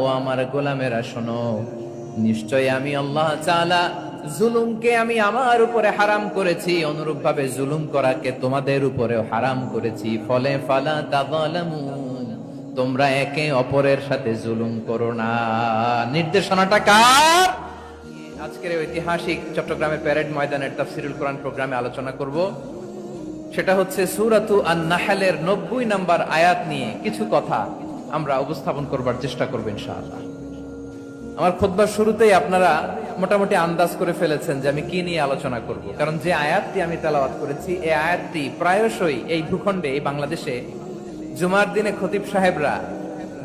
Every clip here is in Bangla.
ও আমার গোলামেরা, শোনো। নিশ্চয় আমি আল্লাহ চালা জুলুমকে আমি আমার উপরে হারাম করেছি অনুরূপ ভাবে জুলুম করাকে তোমাদের উপরেও হারাম করেছি। ফলে ফালা তাযালামু তোমরা একে অপরের সাথে জুলুম করো না। নির্দেশনাটা কার? আজকের ঐতিহাসিক চট্টগ্রামের প্যারেড ময়দানের তাফসিরুল কোরআন প্রোগ্রামে আলোচনা করব। সেটা হচ্ছে সুরাতু আন নাহালের নব্বই নাম্বার আয়াত নিয়ে কিছু কথা। আমরা উপস্থাপন করবার চেষ্টা করব ইনশাআল্লাহ। আমার খোদবার শুরুতেই আপনারা মোটামুটি আন্দাজ করে ফেলেছেন যে আমি কি নিয়ে আলোচনা করব। কারণ যে আয়াতটি আমি তেলাওয়াত করেছি, এই আয়াতটি প্রায়শই এই ভূখণ্ডে, এই বাংলাদেশে জুমার দিনে খতিব সাহেবরা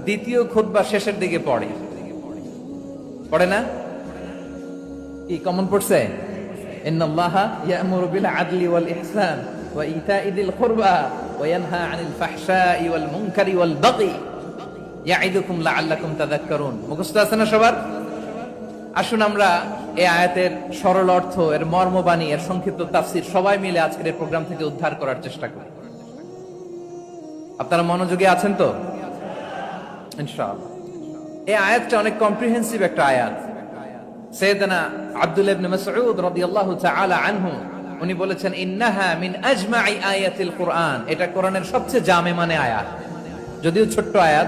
দ্বিতীয় খুতবা শেষের দিকে পড়ে। পড়ে না? কি কমন পড়ছে? ইন্নাল্লাহা ইয়ামুরু বিল আদলি ওয়াল ইহসান ওয়া ইতাই দিল কুরবা ওয়া ইয়ানহা আনিল ফাহশাই ওয়াল মুনকারি ওয়াল বাগি ইয়াইদুকুম মুখস্থ আছে না সবার? আসুন আমরা এই আয়াতের সরল অর্থ, এর মর্মবাণী, এর সংক্ষিপ্ত তাফসীর সবাই মিলে আজকের প্রোগ্রাম থেকে উদ্ধার করার চেষ্টা করি। আপনারা মনোযোগী আছেন তো? ইনশাআল্লাহ। এই আয়াতটা অনেক কম্প্রিহেন্সিভ একটা আয়াত। সৈয়দনা আব্দুল ইবনে মাসউদ রাদিয়াল্লাহু তাআলা আনহু, উনি বলেছেন, ইন্নাহা মিন আজমাই আয়াতিল এটা কোরআনের সবচেয়ে জামে মানে আয়াত। যদিও ছোট্ট আয়াত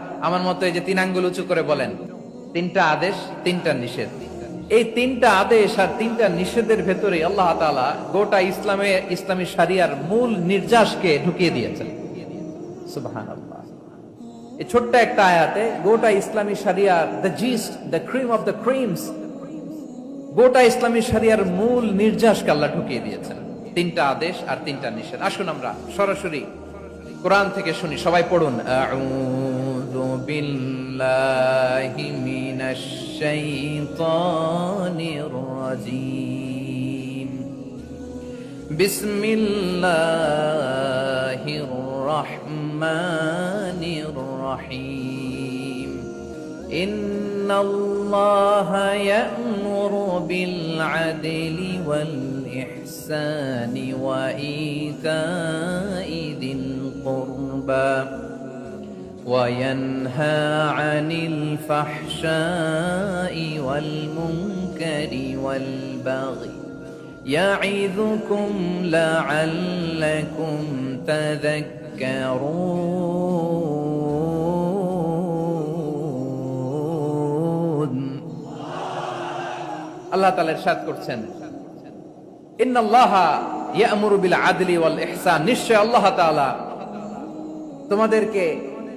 আমার মতো এই যে তিন আঙ্গুল উঁচু করে বলেন, তিনটা আদেশ, তিনটা নিষেধ। এই তিনটা আদেশ আর তিনটা নিষেধের ভেতরে আল্লাহ তালা গোটা ইসলামে, ইসলামী সারিয়ার মূল নির্যাসকে ঢুকিয়ে দিয়েছেন। ছোট্ট একটা আয়াতে গোটা ইসলামী সারিয়ার the gist the cream of the creams গোটা ইসলামী সারিয়ার মূল নির্যাসকে আল্লাহ ঢুকিয়ে দিয়েছেন। তিনটা আদেশ আর তিনটা নিষেধ। আসুন আমরা সরাসরি কোরআন থেকে শুনি। সবাই পড়ুন أعوذ بالله من الشيطان الرجيم. بسم الله الرحمن الرحيم. إن الله يأمر بالعدل والإحسان وإيتاء ذي القربى. وينهى عن الفحشاء والمنكر والبغي يعظكم لعلكم تذكرون আল্লাহ তাআলা ইরশাদ করছেন ইন্নাল্লাহা ইয়ামুরু বিল আদলি ওয়াল ইহসান নিশ্চয় আল্লাহ তাআলা তোমাদেরকে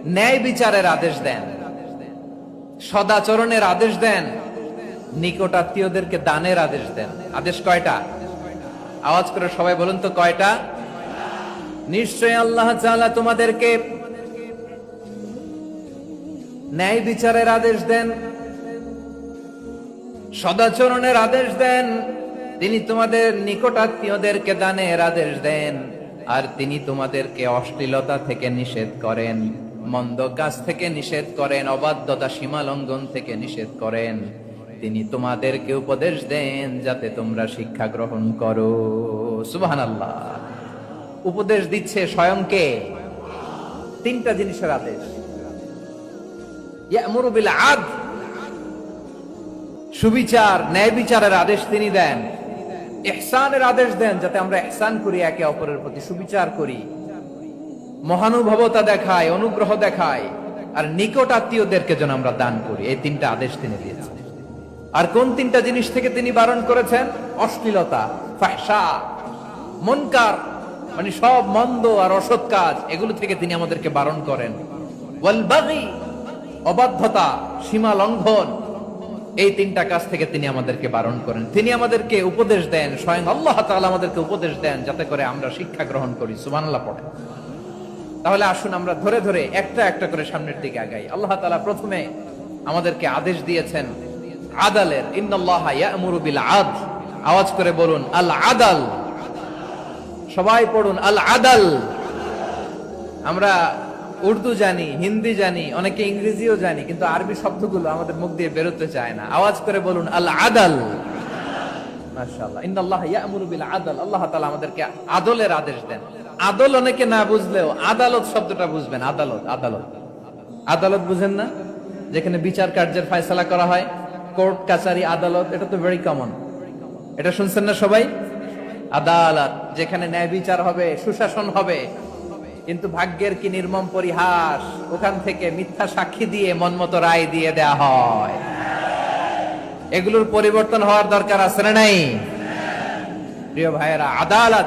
ন্যায় বিচারের আদেশ দেন। সদাচরণের আদেশ দেন। নিকটাত্মীয়দেরকে দানের আদেশ দেন। আদেশ কয়টা? আওয়াজ করে সবাই বলুন তো কয়টা? নিশ্চয় আল্লাহ তোমাদেরকে ন্যায় বিচারের আদেশ দেন। সদাচরণের আদেশ দেন। তিনি তোমাদের নিকটাত্মীয়দেরকে দানের আদেশ দেন। আর তিনি তোমাদেরকে অশ্লীলতা থেকে নিষেধ করেন। মন্দ কাজ থেকে নিষেধ করেন, অবাধ্যতা সীমা লঙ্ঘন থেকে নিষেধ করেন। তিনি তোমাদেরকে উপদেশ দেন যাতে তোমরা শিক্ষা গ্রহণ করো। সুবাহান আল্লাহ উপদেশ দিচ্ছে স্বয়ংকে তিনটা জিনিসের আদেশ। আদল সুবিচার, ন্যায় বিচারের আদেশ তিনি দেন। ইহসানের আদেশ দেন যাতে আমরা ইহসান করি একে অপরের প্রতি, সুবিচার করি। মহানুভবতা দেখায়, অনুগ্রহ দেখায়, আর নিকট আত্মীয়দেরকে যেন আমরা দান করি। এই তিনটা আদেশ তিনি দিয়েছেন। আর কোন তিনটা জিনিস থেকে তিনি বারণ করেছেন? অশ্লীলতা ফাহসা মনকার মানে সব মন্দ আর অসৎ কাজ, এগুলো থেকে তিনি আমাদেরকে বারণ করেন। অবাধ্যতা, সীমা লঙ্ঘন, এই তিনটা কাজ থেকে তিনি আমাদেরকে বারণ করেন। তিনি আমাদেরকে উপদেশ দেন, স্বয়ং আল্লাহ আমাদেরকে উপদেশ দেন, যাতে করে আমরা শিক্ষা গ্রহণ করি। সুবহানাল্লাহ পড়ে তাহলে আসুন আমরা ধরে ধরে একটা একটা করে সামনের দিকে আগাই। আল্লাহ তালা প্রথমে আমাদেরকে আদেশ দিয়েছেন, আদালের আদ আওয়াজ করে বলুন আল আদাল সবাই পড়ুন আল আদাল আমরা উর্দু জানি, হিন্দি জানি, অনেকে ইংরেজিও জানি, কিন্তু আরবি শব্দগুলো আমাদের মুখ দিয়ে বেরোতে চায় না। আওয়াজ করে বলুন আল আদাল মাশাআল্লাহ, ইন্নাল্লাহ ইয়ামুরু আদাল আল্লাহ তাআলা আমাদেরকে আদলের আদেশ দেন। আদল অনেকে না বুঝলেও আদালত শব্দটা বুঝবেন, আদালত আদালত। আদালত বুঝেন না? যেখানে বিচার কার্যের ফয়সালা করা হয়, কোর্ট, কাছারি, আদালত, এটা তো ভেরি কমন এটা শুনছেন না সবাই? আদালত, যেখানে ন্যায় বিচার হবে, সুশাসন হবে। কিন্তু ভাগ্যের কি নির্মম পরিহাস, ওখান থেকে মিথ্যা সাক্ষী দিয়ে মনমতো রায় দিয়ে দেয়া হয়। এগুলোর পরিবর্তন হওয়ার দরকার আছে না নাই? প্রিয় ভাইয়েরা, আদালত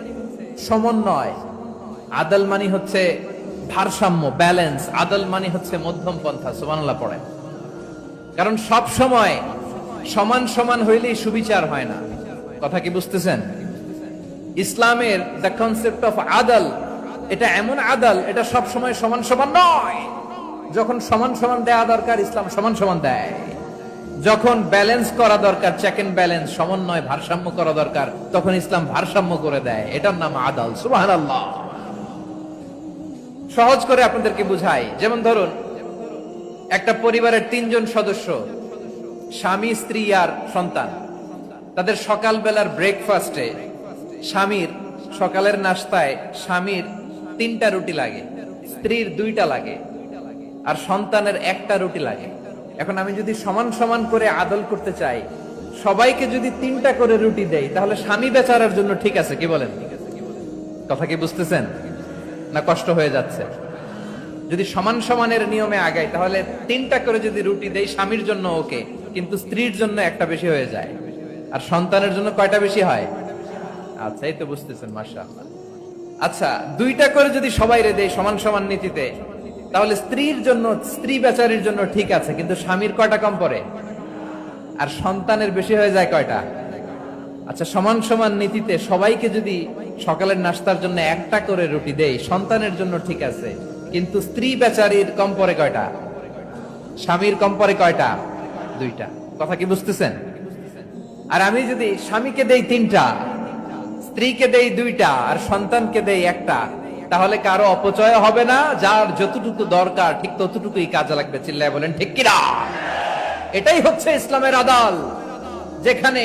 সমন্বয়। আদাল মানি হচ্ছে ভারসাম্য ব্যালেন্স আদাল মানি হচ্ছে মধ্যম পন্থা, সুবহানাল্লাহ পড়েন। কারণ সব সময় সমান সমান হইলেই সুবিচার হয় না। কথা কি বুঝতেছেন? ইসলামের দ্য কনসেপ্ট অফ আদাল, এটা এমন আদাল, এটা সব সময় সমান সমান নয়। যখন সমান সমান দেয়া দরকার, ইসলাম সমান সমান দেয়। যখন ব্যালেন্স করা দরকার চেক এন্ড ব্যালেন্স সমন্বয়, ভারসাম্য করা দরকার, তখন ইসলাম ভারসাম্য করে দেয়। এটার নাম আদাল। সুবহানাল্লাহ। সহজ করে আপনাদেরকে বুঝাই। যেমন ধরুন, একটা পরিবারের তিনজন সদস্য, স্বামী, স্ত্রী আর সন্তান। তাদের সকালবেলার ব্রেকফাস্টে স্বামীর সকালের নাস্তায় স্বামীর তিনটা রুটি লাগে, স্ত্রীর দুইটা লাগে, আর সন্তানের একটা রুটি লাগে। এখন আমি যদি সমান সমান করে আদল করতে চাই, সবাইকে যদি তিনটা করে রুটি দেই, তাহলে স্বামী বেচারার জন্য ঠিক আছে, কি বলেন? কথা কি বুঝতেছেন? না কষ্ট হয়ে যাচ্ছে? যদি সমান সমানের নিয়মে আগাই, তাহলে তিনটা করে যদি রুটি দেই, স্বামীর জন্য ওকে, কিন্তু স্ত্রীর জন্য একটা বেশি হয়ে যায়। আর সন্তানের জন্য কয়টা বেশি হয়? আচ্ছা এই তো বুঝতেছেন মাসা আচ্ছা দুইটা করে যদি সবাই রে দেয় সমান সমান নীতিতে তাহলে স্ত্রীর জন্য, স্ত্রী বেচারির জন্য ঠিক আছে, কিন্তু স্বামীর কয়টা কম পড়ে? আর সন্তানের বেশি হয়ে যায় কয়টা? আচ্ছা সমান সমান নীতিতে সবাইকে যদি সকালের নাস্তার জন্য একটা করে রুটি দেয় সন্তানের জন্য ঠিক আছে, কিন্তু স্ত্রী বেচারির কম পরে কয়টা? স্বামীর কম পরে কয়টা? দুইটা। কথা কি বুঝতেছেন? আর আমি যদি স্বামীকে দেই তিনটা, স্ত্রীকে দেই দুইটা, আর সন্তানকে দেই একটা তাহলে কারো অপচয় হবে না যার যতটুকু দরকার ঠিক ততটুকুই কাজে লাগবে চিল্লায় বলেন ঠিক কিনা এটাই হচ্ছে ইসলামের আদাল যেখানে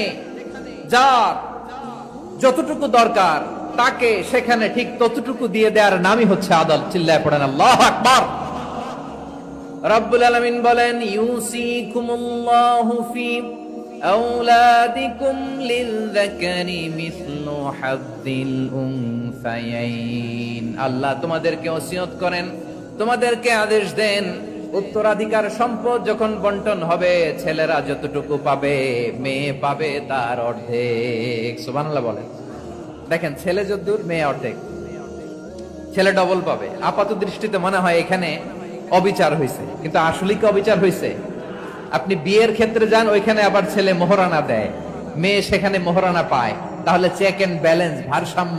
যার যতটুকু দরকার তাকে সেখানে ঠিক ততটুকু দিয়ে দেওয়ার নামই হচ্ছে আদাল চিল্লায় পড়েন আল্লাহ আকবার রব্বুল আলামিন বলেন ইউসিকুমুল্লাহু ফি أولادكم للذكر مثل حظ আল্লাহ তোমাদেরকে ওসিয়ত করেন, তোমাদেরকে আদেশ দেন, উত্তরাধিকার সম্পদ যখন বন্টন হবে, ছেলেরা যতটুকু পাবে, মেয়ে পাবে তার অর্ধেক। সুবানাল্লাহ বলেন। দেখেন, ছেলে যদ্দুর, মেয়ে অর্ধেক। ছেলে ডবল পাবে। আপাত দৃষ্টিতে মনে হয় এখানে অবিচার হয়েছে কিন্তু আসলে কি অবিচার হয়েছে আপনি বিয়ের ক্ষেত্রে যান, ওইখানে আবার ছেলে মোহরানা দেয়। মেয়ে সেখানে মোহরানা পায়। তাহলে চেক এন্ড ব্যালেন্স ভারসাম্য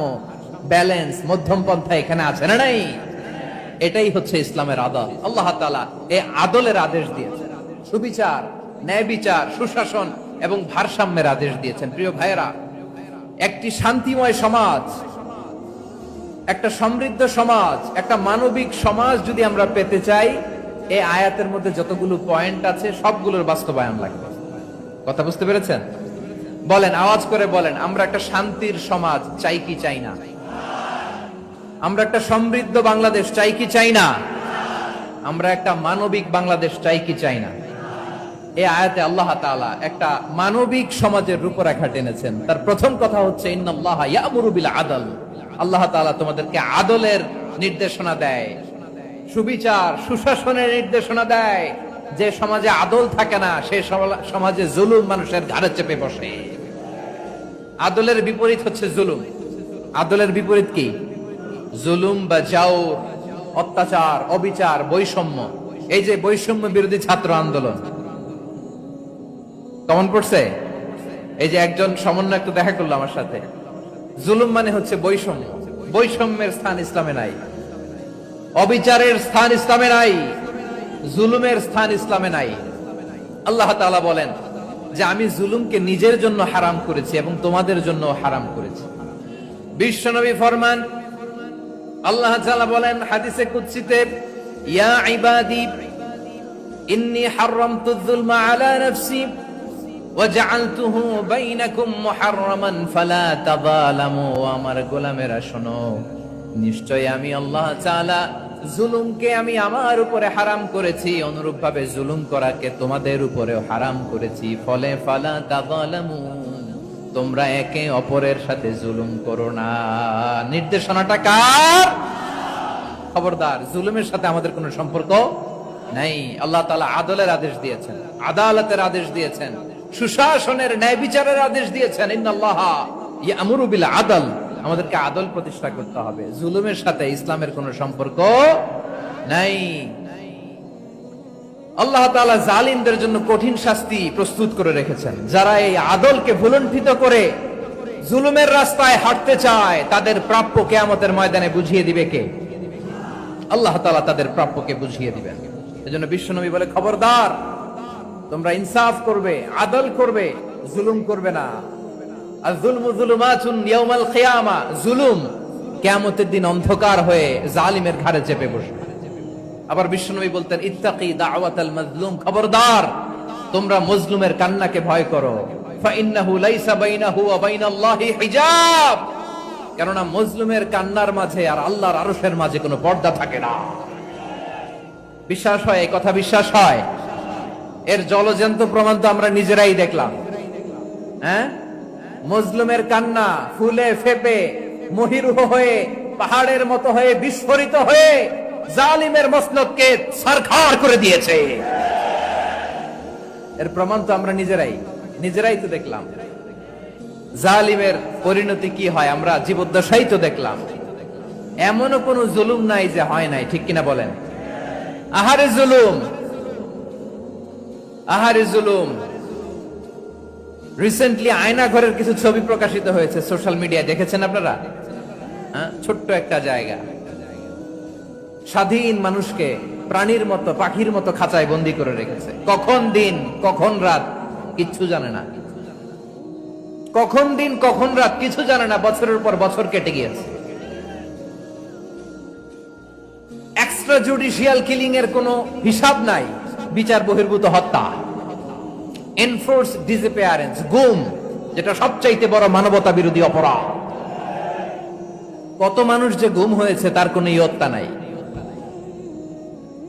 ব্যালেন্স মধ্যম পন্থা এখানে আছে, না নাই? এটাই হচ্ছে ইসলামের আদল। আল্লাহ এই আদলের আদেশ দিয়েছেন। সুবিচার ন্যায় বিচার সুশাসন এবং ভারসাম্যের আদেশ দিয়েছেন। প্রিয় ভাইয়েরা, একটি শান্তিময় সমাজ, একটা সমৃদ্ধ সমাজ, একটা মানবিক সমাজ যদি আমরা পেতে চাই এই আয়াতের মধ্যে যতগুলো পয়েন্ট আছে, সবগুলোর বাস্তবায়ন লাগবে। কথা বুঝতে পেরেছেন? বলেন, আওয়াজ করে বলেন, আমরা একটা শান্তির সমাজ চাই কি চাই না? আমরা একটা সমৃদ্ধ বাংলাদেশ চাই কি চাই না? আমরা একটা মানবিক বাংলাদেশ চাই কি চাই না? এই আয়াতে আল্লাহ তাআলা একটা মানবিক সমাজের রূপরেখা টেনেছেন। তার প্রথম কথা হচ্ছে আদল। আল্লাহ তাআলা তোমাদেরকে আদলের নির্দেশনা দেয়, সুবিচার, সুশাসনের নির্দেশনা দেয়। যে সমাজে আদল থাকে না, সে সমাজে জুলুম মানুষের ঘাড়ে চেপে বসে। আদলের বিপরীত হচ্ছে জুলুম। আদলের বিপরীত কি? জুলুম বা জাওর অত্যাচার, অবিচার, বৈষম্য। এই যে বৈষম্য বিরোধী ছাত্র আন্দোলন। কমন পড়ছে? এই যে একজন সমন্বয় একটু দেখা করল আমার সাথে। জুলুম মানে হচ্ছে বৈষম্য। বৈষম্যের স্থান ইসলামে নাই। অবিচারের স্থান ইসলামে নাই। জুলুমের স্থান ইসলামে নাই। আল্লাহ তাআলা বলেন যে আমি জুলুমকে নিজের জন্য হারাম করেছি এবং তোমাদের জন্য হারাম করেছি। বিশ্বনবী ফরমান আল্লাহ তাআলা বলেন হাদিসে কুদসিতে ইয়া ইবাদি ইন্নী হারামতু যুলমা আলা নাফসি وجعلته بينكم محرما فلا تظالموا আমার গোলামেরা শোনো নিশ্চয় আমি আল্লাহ তাআলা জুলুমকে আমি আমার উপরে হারাম করেছি অনুরূপ ভাবে জুলুম করাকে তোমাদের উপরেও হারাম করেছি ফলে ফালা তাযালামু তোমরা একে অপরের সাথে জুলুম করো না। নির্দেশনাটা কার? খবরদার, জুলুমের সাথে আমাদের কোনো সম্পর্ক নাই। আল্লাহ তালা আদলের আদেশ দিয়েছেন, আদালতের আদেশ দিয়েছেন, সুশাসনের ন্যায় বিচারের আদেশ দিয়েছেন। বিল আদল, আমাদেরকে আদল প্রতিষ্ঠা করতে হবে। জুলুমের সাথে ইসলামের কোনো সম্পর্ক নাই। আল্লাহ তাআলা জালিমদের জন্য কঠিন শাস্তি প্রস্তুত করে রেখেছেন। যারা এই আদলকে ভুলণ্ঠিত করে জুলুমের রাস্তায় হাঁটতে চায়, তাদের প্রাপ্য কেয়ামতের ময়দানে বুঝিয়ে দিবে কে? আল্লাহ তাআলা তাদের প্রাপ্যকে বুঝিয়ে দিবেন। এজন্য বিশ্বনবী বলে, খবরদার, তোমরা ইনসাফ করবে, আদল করবে, জুলুম করবে না। আর জুলমু জুলুমাতুন ইয়াউমাল কিয়ামা, জুলুম কিয়ামতের দিন অন্ধকার হয়ে জালিমের ঘাড়ে চেপে বসবে। আবার বিশ্বনবী বলতেন, ইত্তাকি দাওয়াতাল মাজলুম, খবরদার, তোমরা মজলুমের কান্নাকে ভয় করো। ফাইন্নাহু লাইসা বাইনাহু ওয়া বাইনাল্লাহি হিজাব। কেননা মজলুমের কান্নার মাঝে আর আল্লাহর আরশের মাঝে কোনো পর্দা থাকে না। বিশ্বাস হয়, এই কথা বিশ্বাস হয়? এর জলজন্ত প্রমাণ তো আমরা নিজেরাই দেখলাম। হ্যাঁ? মজলুমের কান্না ফুলে ফেপে, মহিরুহ হয়ে, পাহাড়ের মতো হয়ে, বিস্ফোরিত হয়ে জালিমের মসনদকে সরকার করে দিয়েছে। এর প্রমাণ তো আমরা নিজেরাই নিজেরাই তো দেখলাম। জালিমের পরিণতি কি হয় আমরা জীবদ্দশাই তো দেখলাম। এমনও কোন জুলুম নাই যে হয় নাই, ঠিক কিনা বলেন? আহারে জুলুম আহারে জুলুম। রিসেন্টলি আয়না ঘরের কিছু ছবি প্রকাশিত হয়েছে সোশ্যাল মিডিয়ায় দেখেছেন আপনারা? হ্যাঁ? ছোট্ট একটা জায়গা। স্বাধীন মানুষকে প্রাণীর মতো, পাখির মতো খাঁচায় বন্দি করে রেখেছে। কখন দিন, কখন রাত, কিচ্ছু জানে না। কখন দিন, কখন রাত, কিছু জানে না, বছরের পর বছর কেটে গিয়েছে। এক্সট্রা জুডিশিয়াল কিলিং এর কোনো হিসাব নাই, বিচার বহির্ভূত হত্যা। এনফোর্স ডিসঅ্যাপিয়ারেন্স গুম, যেটা সবচাইতে বড় মানবতা বিরোধী অপরাধ। কত মানুষ যে গুম হয়েছে, তার কোনো ইয়ত্তা নাই।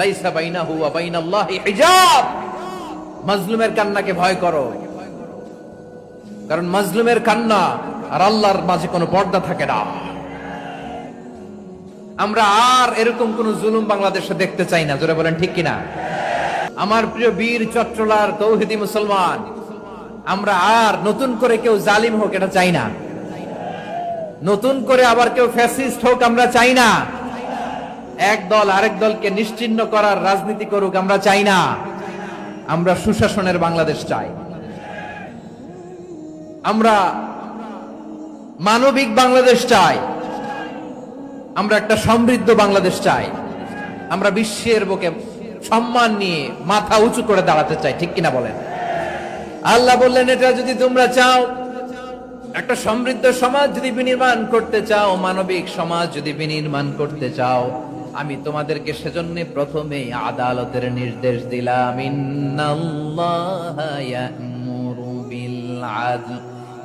লাইসা বাইনাহু ওয়া বাইনাল্লাহি হিজাব। মাজলুমের কান্নাকে ভয় করো। কারণ মাজলুমের কান্না আর আল্লাহর মাঝে কোনো পর্দা থাকে না। আমরা আর এরকম কোন জুলুম বাংলাদেশে দেখতে চাই না, জোরে বলেন ঠিক কিনা? আমার প্রিয় বীর চট্টলার তৌহিদি মুসলমান, আমরা আর নতুন করে কেউ জালিম হোক, এটা চাই না। নতুন করে আবার কেউ ফ্যাসিস্ট হোক, আমরা চাই না। এক দল আরেক দলকে নিশ্চিন্ন করার রাজনীতি করুক, আমরা চাই না। আমরা সুশাসনের বাংলাদেশ চাই। আমরা মানবিক বাংলাদেশ চাই। আমরা একটা সমৃদ্ধ বাংলাদেশ চাই। আমরা বিশ্বের বুকে সম্মান নিয়ে মাথা উঁচু করে দাঁড়াতে চাই, ঠিক কিনা বলেন? আল্লাহ বললেন, এটা যদি তোমরা চাও, একটা সমৃদ্ধ সমাজ যদি বিনির্মাণ করতে চাও, মানবিক সমাজ যদি বিনির্মাণ করতে চাও আমি তোমাদেরকে সেজন্য প্রথমে আদালতের নির্দেশ দিলাম।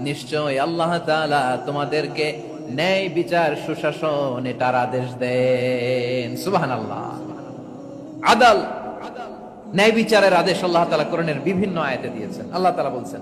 নিশ্চয় আল্লাহ তাআলা তোমাদেরকে ন্যায় বিচার, সুশাসন, এটার আদেশ দেন। সুবহানাল্লাহ। আদাল, ন্যায় বিচারের আদেশ আল্লাহ তালা কোরআনের বিভিন্ন আয়তে দিয়েছেন। আল্লাহ তাআলা বলছেন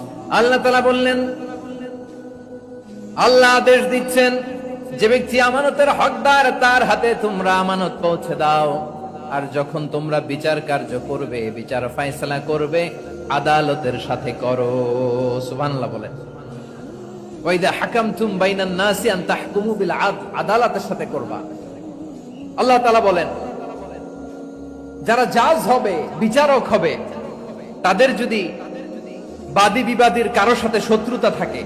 আল্লাহ তালা বললেন, আল্লাহ আদেশ দিচ্ছেন, যে ব্যক্তি আমানতের হকদার, তার হাতে তোমরা আমানত পৌঁছে দাও। আর যখন তোমরা বিচার কার্য করবে, বিচার ফাইসলা করবে, আদালতের সাথে করো। সুবহানাল্লাহ বলেন। বাইনান নাসি আন আদালতের সাথে করবা। আল্লাহ তাআলা বলেন, যারা জাজ হবে, বিচারক হবে, তাদের যদি বাদী বিবাদীর কারোর সাথে শত্রুতা থাকে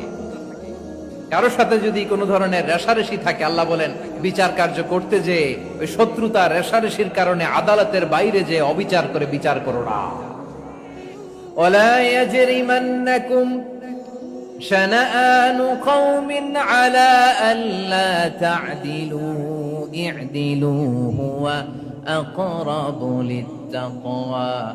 কারোর সাথে যদি কোনো ধরনের রেশারেশি থাকে আল্লাহ বলেন বিচার কার্য করতে যে ওই শত্রুতা রেশারেশির কারণে আদালতের বাইরে যে অবিচার করে বিচার করো না ولا يجرمنكم شنآن قوم على ألا تعدلوا اعدلوا هو أقرب للتقوى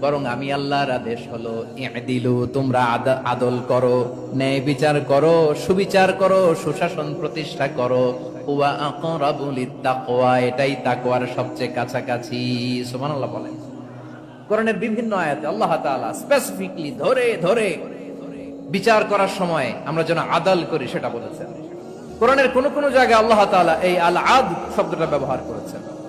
বরং আমি আল্লাহর আদেশ হলো দিলু তোমরা আদল করো, ন্যায় বিচার করো, সুবিচার করো, সুশাসন প্রতিষ্ঠা করো। এটাই তাকওয়ার সবচেয়ে কাছাকাছি। বলেন। কোরআনের বিভিন্ন আয়াতে আল্লাহ তাআলা স্পেসিফিকলি ধরে ধরে বিচার করার সময় আমরা যেন আদাল করি, সেটা বলেছেন। কোরআনের কোন কোন জায়গায় আল্লাহ এই আল আদ শব্দটা ব্যবহার করেছেন।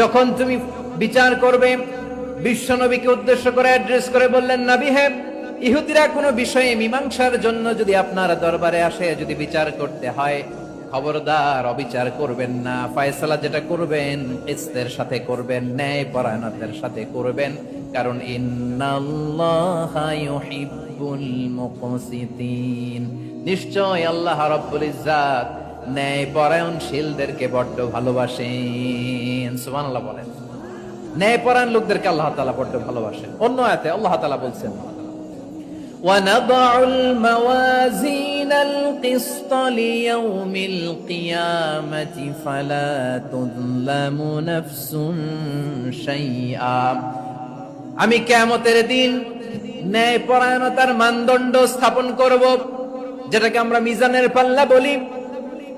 যখন তুমি বিচার করবে বিশ্বনবীকে উদ্দেশ্য করে অ্যাড্রেস করে বললেন, নাবি হে, ইহুদিরা কোনো বিষয়ে মীমাংসার জন্য যদি আপনার দরবারে আসে, যদি বিচার করতে হয়, খবরদার অবিচার করবেন না। ফয়সালা যেটা করবেন ইস্তের সাথে করবেন, ন্যায় পরায়ণতের সাথে করবেন। কারণ নিশ্চয় আল্লাহ রাব্বুল ইজ্জাত ন্যায় পরায়ণশীলদেরকে বড্ড ভালোবাসেন সুবহানাল্লাহ বলেন ন্যায় পরায়ণ লোকদেরকে আল্লাহ তাআলা বড্ড ভালোবাসেন অন্য আয়াতে আল্লাহ তাআলা বলছেন ونضع الموازين القسط ليوم القيامة فلا تظلم نفس شيئا আমি কেমতের দিন ন্যায় পরায়ণতার মানদণ্ড স্থাপন করব যেটাকে আমরা মিজানের পাল্লা বলি